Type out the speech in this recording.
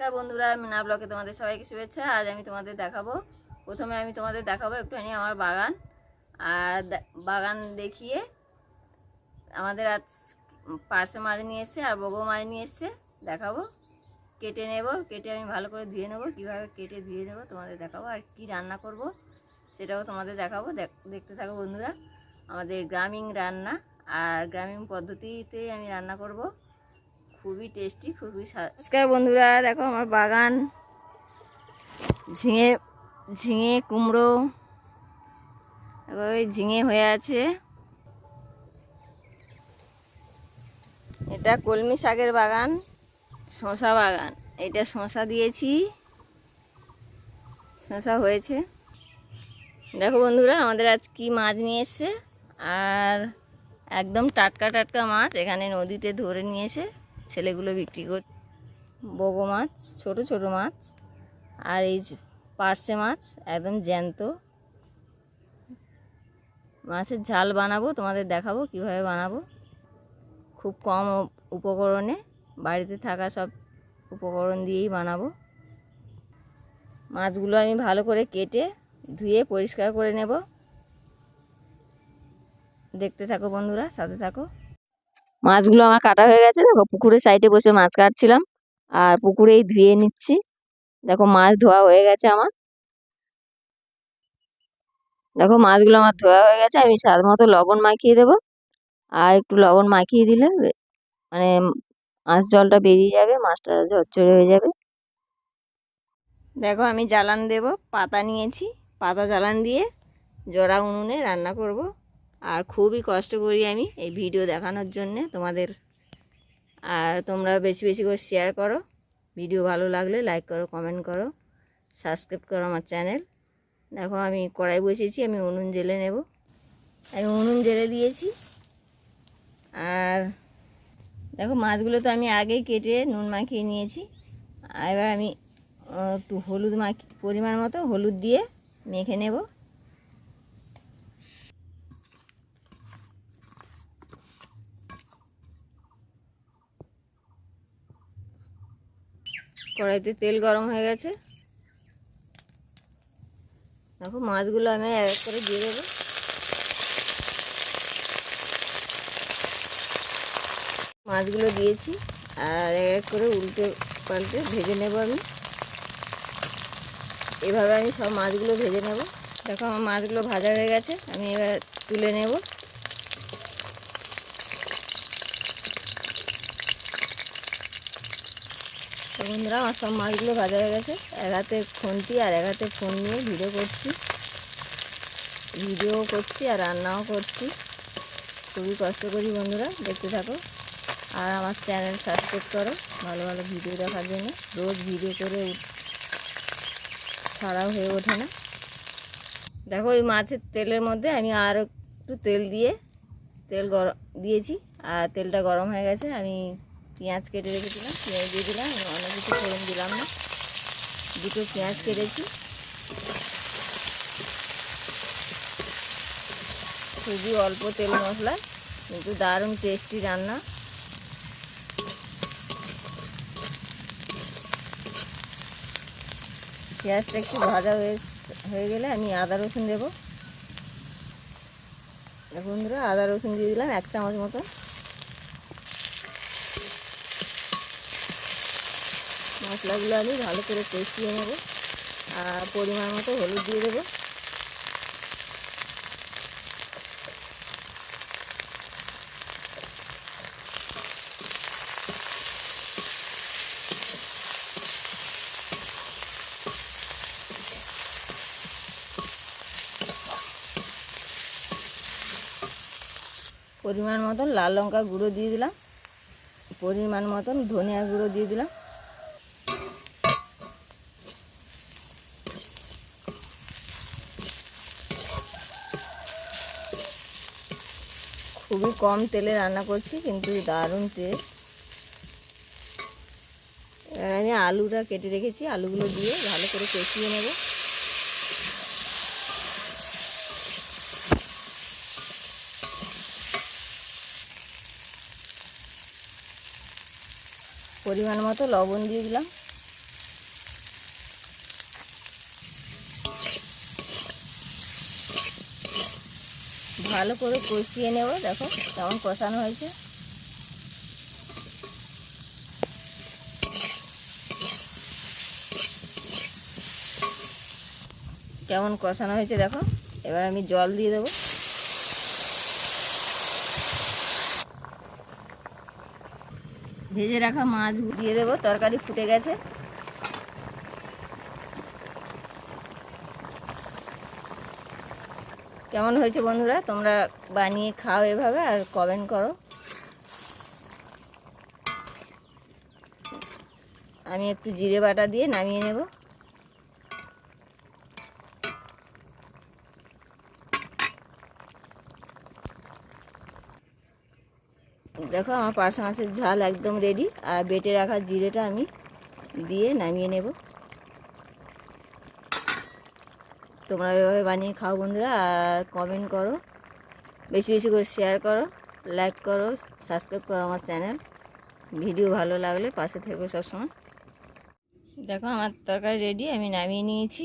নমস্কার বন্ধুরা মিনা ব্লকে তোমাদের সবাইকে শুভেচ্ছা। আজ আমি তোমাদের দেখাবো। প্রথমে আমি তোমাদের দেখাবো একটুখানি আমার বাগান। আর বাগান দেখিয়ে আমাদের আজ পার্শে মাছ নিয়ে এসছে আর বগো মাছ নিয়ে এসছে। দেখাবো। কেটে নেব। কেটে আমি ভালো করে ধুয়ে নেব। কীভাবে কেটে ধুয়ে নেব তোমাদের দেখাবো। আর কি রান্না করব সেটাও তোমাদের দেখাবো। দেখ- দেখতে থাকো বন্ধুরা। আমাদের গ্রামীণ রান্না। আর গ্রামীণ পদ্ধতিতে আমি রান্না করব। খুবই টেস্টি খুবই নমস্কার বন্ধুরা, দেখো আমার বাগান। ঝিঙে ঝিঙে, কুমড়ো ওই ঝিঙে হয়ে আছে। এটা কলমি শাকের বাগান শশা বাগান। এটা শশা দিয়েছি। শশা হয়েছে। দেখো বন্ধুরা, আমাদের আজ কি মাছ নিয়ে এসছে? আর একদম টাটকা টাটকা মাছ এখানে নদীতে ধরে নিয়ে এসে ছেলেগুলো বিক্রি কর, বগো মাছ, ছোট ছোট মাছ, আর এই যে পার্শে মাছ, একদম জ্যান্ত। মাছের ঝাল বানাবো, তোমাদের দেখাবো কীভাবে বানাবো। খুব কম উপকরণে, বাড়িতে থাকা সব উপকরণ দিয়েই বানাবো। মাছগুলো আমি ভালো করে কেটে, ধুয়ে পরিষ্কার করে নেব। দেখতে থাকো বন্ধুরা, সাথে থাকো। মাছগুলো আমার কাটা হয়ে গেছে। দেখো পুকুরের সাইডে বসে মাছ কাটছিলাম। আর পুকুরেই ধুয়ে নিচ্ছি। দেখো মাছ ধোয়া হয়ে গেছে আমার। দেখো মাছগুলো আমার ধোয়া হয়ে গেছে। আমি স্বাদ মতো লবণ মাখিয়ে দেবো। আর একটু লবণ মাখিয়ে দিলে মানে মাছ জলটা বেরিয়ে যাবে, মাছটা ঝরঝরে হয়ে যাবে। দেখো আমি জ্বালান দেব। পাতা নিয়েছি। পাতা জ্বালান দিয়ে জোড়া উনুনে রান্না করব। আর খুবই কষ্ট করি আমি এই ভিডিও দেখানোর জন্যে তোমাদের। আর তোমরা বেশি বেশি করে শেয়ার করো। ভিডিও ভালো লাগলে লাইক করো কমেন্ট করো সাবস্ক্রাইব করো আমার চ্যানেল দেখো আমি কড়াই বসিয়েছি, আমি উনুন জেলে নেব। আমি উনুন জেলে দিয়েছি। আর দেখো মাছগুলো তো আমি আগেই কেটে নুন মাখিয়ে নিয়েছি। এবার আমি একটু হলুদ মাখি পরিমাণ মতো হলুদ দিয়ে মেখে নেব। কড়াইতে তেল গরম হয়ে গেছে। দেখো মাছগুলো আমি এক এক করে দিয়ে দেবো। মাছগুলো দিয়েছি আর এক এক করে উল্টে পাল্টে ভেজে নেব আমি। এভাবে আমি সব মাছগুলো ভেজে নেব। দেখো আমার মাছগুলো ভাজা হয়ে গেছে, আমি এবার তুলে নেব। তো বন্ধুরা, আমার সব মাছগুলো ভাজা হয়ে গেছে। এক হাতে খুন্তি আর এক হাতে ফোন নিয়ে ভিডিও করছি। ভিডিও করছি আর রান্নাও করছি। খুবই কষ্ট করি বন্ধুরা, দেখতে থাকো। আর আমার চ্যানেল সাবস্ক্রাইব করো, ভালো ভালো ভিডিও দেখার জন্য। রোজ ভিডিও করে ছাড়াও হয়ে ওঠে না। দেখো, ওই মাছের তেলের মধ্যে আমি আর একটু তেল দিয়ে, তেল গরম দিয়েছি। আর তেলটা গরম হয়ে গেছে, আমি পেঁয়াজ কেটে রেখেছিলাম, পেঁয়াজ দিয়ে দিলাম অনেক কিছু ফোড়ন দিলাম না। দুটো পেঁয়াজ কেটেছি। খুবই অল্প তেল মশলা, কিন্তু দারুণ টেস্টি রান্না। পেঁয়াজটা একটু ভাজা হয়ে হয়ে গেলে আমি আদা রসুন দেবো। বন্ধুরা, আদা রসুন দিয়ে দিলাম এক চামচ মতো। মশলাগুলো আমি ভালো করে কষিয়ে নেব। আর পরিমাণ মতো হলুদ দিয়ে দেবো। পরিমাণ মতন লাল লঙ্কা গুঁড়ো দিয়ে দিলাম। পরিমাণ মতন ধনিয়া গুঁড়ো দিয়ে দিলাম। খুবই কম তেলে রান্না করছি, কিন্তু দারুণ টেস্ট এবার আমি আলুটা কেটে রেখেছি, আলুগুলো দিয়ে ভালো করে কষিয়ে নেব। পরিমাণ মতো লবণ দিয়ে দিলাম। ভালো করে কষিয়ে নেব। দেখো কেমন কষানো হয়েছে। কেমন কষানো হয়েছে দেখো। এবার আমি জল দিয়ে দেবো। ভেজে রাখা মাছ দিয়ে দেবো। তরকারি ফুটে গেছে। কেমন হয়েছে বন্ধুরা? তোমরা বানিয়ে খাও এভাবে আর কমেন্ট করো। আমি একটু জিরে বাটা দিয়ে নামিয়ে নেব। দেখো আমার পার্শা মাছের ঝাল একদম রেডি আর বেটে রাখা জিরেটা আমি দিয়ে নামিয়ে নেব। তোমরা এভাবে বানিয়ে খাও বন্ধুরা, আর কমেন্ট করো। বেশি বেশি করে শেয়ার করো লাইক করো সাবস্ক্রাইব করো আমার চ্যানেল ভিডিও ভালো লাগলে পাশে থেকো সবসময়। দেখো আমার তরকারি রেডি আমি নামিয়ে নিয়েছি।